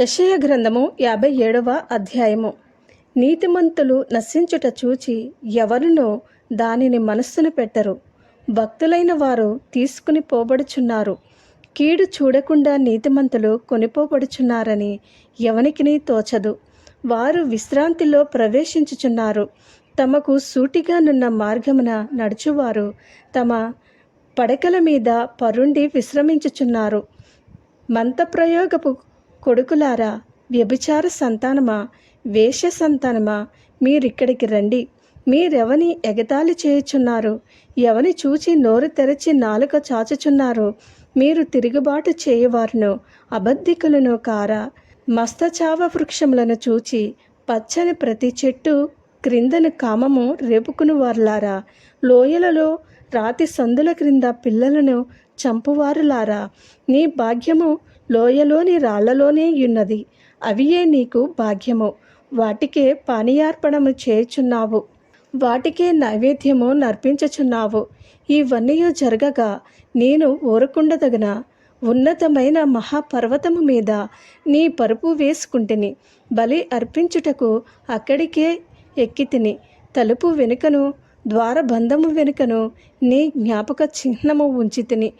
యశయ గ్రంథము యాభై ఏడవ అధ్యాయము. నీతిమంతులు నశించుట చూచి ఎవరునో దానిని మనస్సును పెట్టరు. భక్తులైన వారు తీసుకుని పోబడుచున్నారు. కీడు చూడకుండా నీతిమంతులు కొనిపోబడుచున్నారని ఎవనికిని తోచదు. వారు విశ్రాంతిలో ప్రవేశించుచున్నారు. తమకు సూటిగా నున్న మార్గమున నడుచువారు తమ పడకల మీద పరుండి విశ్రమించుచున్నారు. మంతప్రయోగపు కొడుకులారా వ్యభిచార సంతానమా వేష సంతానమా? మీరిక్కడికి రండి. మీరెవని ఎగతాళి చేయుచున్నారు? ఎవని చూచి నోరు తెరచి నాలుక చాచుచున్నారు? మీరు తిరుగుబాటు చేయవారును అబద్ధికులను కారా? మస్తచావ వృక్షములను చూచి పచ్చని ప్రతి చెట్టు క్రిందను కామము రేపుకుని వారులారా లోయలలో రాతి సందుల క్రింద పిల్లలను చంపువారులారా? నీ భాగ్యము లోయలోని రాళ్ళలోనే ఉన్నది అవియే నీకు భాగ్యము. వాటికే పానీయార్పణము చేయుచున్నావు. వాటికే నైవేద్యము నర్పించుచున్నావు. ఇవన్నీ జరగగా నేను ఊరకుండదగిన ఉన్నతమైన మహాపర్వతము మీద నీ పరుపు వేసుకుంటుని బలి అర్పించుటకు అక్కడికే ఎక్కితిని. తలుపు వెనుకను ద్వారబంధము వెనుకను నీ జ్ఞాపక చిహ్నము ఉంచితిని.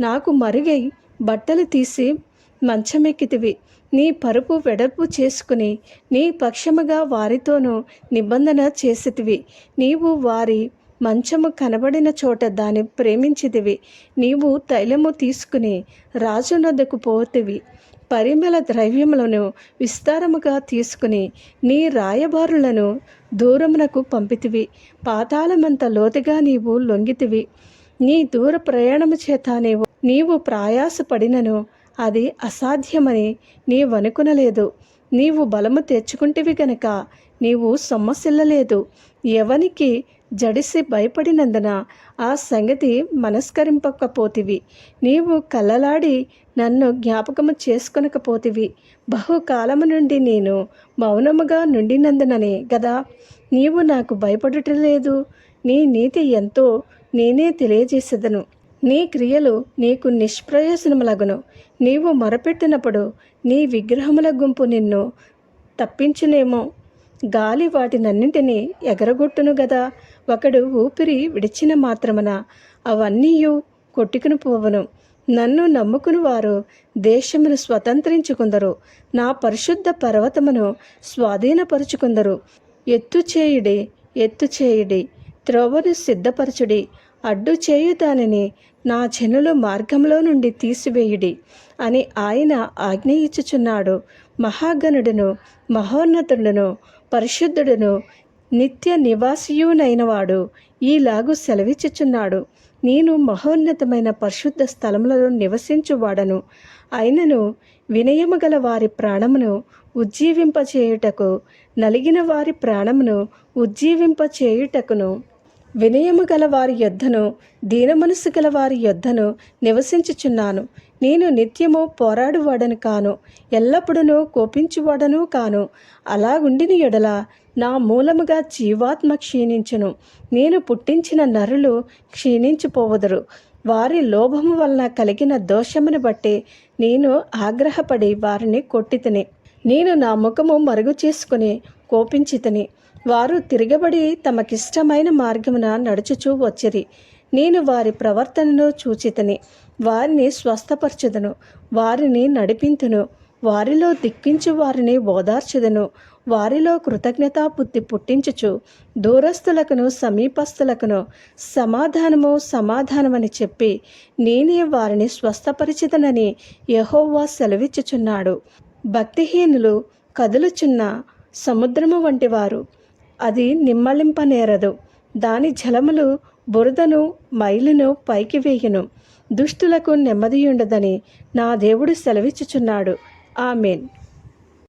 నాకు మరుగై బట్టలు తీసి మంచమెక్కితివి. నీ పరుపు వెడల్పు చేసుకుని నీ పక్షముగా వారితోనూ నిబంధన చేసితివి. నీవు వారి మంచము కనబడిన చోట దాన్ని ప్రేమించితివి. నీవు తైలము తీసుకుని రాజునద్దకు పోతివి. పరిమళ ద్రవ్యములను విస్తారముగా తీసుకుని నీ రాయబారులను దూరమునకు పంపితివి. పాతాళమంత లోతుగా నీవు లొంగితివి. నీ దూర ప్రయాణము చేత నీవు నీవు ప్రయాసపడినను అది అసాధ్యమని నీవనుకునలేదు. నీవు బలము తెచ్చుకుంటివి గనక నీవు సొమ్మసిల్లలేదు. ఎవనికి జడిసి భయపడినందున ఆ సంగతి మనస్కరింపకపోతివి. నీవు కళ్ళలాడి నన్ను జ్ఞాపకము చేసుకొనకపోతివి. బహుకాలము నుండి నేను మౌనముగా నుండినందుననే గదా? నీవు నాకు భయపడటలేదు. నీ నీతి ఎంతో నేనే తెలియజేసేదను. నీ క్రియలు నీకు నిష్ప్రయోజనములగును. నీవు మొరపెట్టినప్పుడు నీ విగ్రహముల గుంపు నిన్ను తప్పించునేమో. గాలి వాటినన్నింటినీ ఎగరగొట్టును గదా. ఒకడు ఊపిరి విడిచిన మాత్రమున అవన్నీయు కొట్టుకుని పోవను. నన్ను నమ్ముకుని వారు దేశమును స్వతంత్రించుకుందరు. నా పరిశుద్ధ పర్వతమును స్వాధీనపరుచుకుందరు. ఎత్తు చేయుడి ఎత్తు చేయుడి త్రోవను సిద్ధపరచుడి. అడ్డు చేయు దానిని నా జనులు మార్గంలో నుండి తీసివేయుడి అని ఆయన ఆజ్ఞ ఇచ్చుచున్నాడు మహాగణుడును మహోన్నతుడును పరిశుద్ధుడును నిత్య నివాసియునైనవాడు ఈలాగు సెలవిచ్చుచున్నాడు. నేను మహోన్నతమైన పరిశుద్ధ స్థలములలో నివసించువాడను. అయినను వినయము గల వారి ప్రాణమును ఉజ్జీవింపచేయుటకు నలిగిన వారి ప్రాణమును ఉజ్జీవింపచేయుటకును. వినయము గల వారి యొద్దను దీన మనసు గల వారి యొద్దను నివసించుచున్నాను. నేను నిత్యము పోరాడువాడను కాను ఎల్లప్పుడూ కోపించువాడను కాను. అలాగుండిన ఎడల నా మూలముగా జీవాత్మ క్షీణించును. నేను పుట్టించిన నరులు క్షీణించిపోవదురు. వారి లోభము వలన కలిగిన దోషమును బట్టి నేను ఆగ్రహపడి వారిని కొట్టితిని నేను నా ముఖము మరుగు చేసుకుని కోపించితని. వారు తిరగబడి తమకిష్టమైన మార్గమున నడుచుచూ వచ్చిరి. నేను వారి ప్రవర్తనను చూచితని. వారిని స్వస్థపరచుదను. వారిని నడిపింతును. వారిలో దిక్కించు వారిని ఓదార్చుదను. వారిలో కృతజ్ఞతా బుద్ధి పుట్టించుచు దూరస్థులకును సమీపస్థులకును సమాధానము సమాధానమని చెప్పి నేనే వారిని స్వస్థపరిచిదనని యహోవా సెలవిచ్చుచున్నాడు. భక్తిహీనులు కదులుచున్న సముద్రము వంటి వారు అది నిమ్మలింపనేరదు. దాని జలములు బురదను మైలును పైకి వేయును. దుష్టులకు నెమ్మదియుండదని నా దేవుడు సెలవిచ్చుచున్నాడు. ఆమెన్.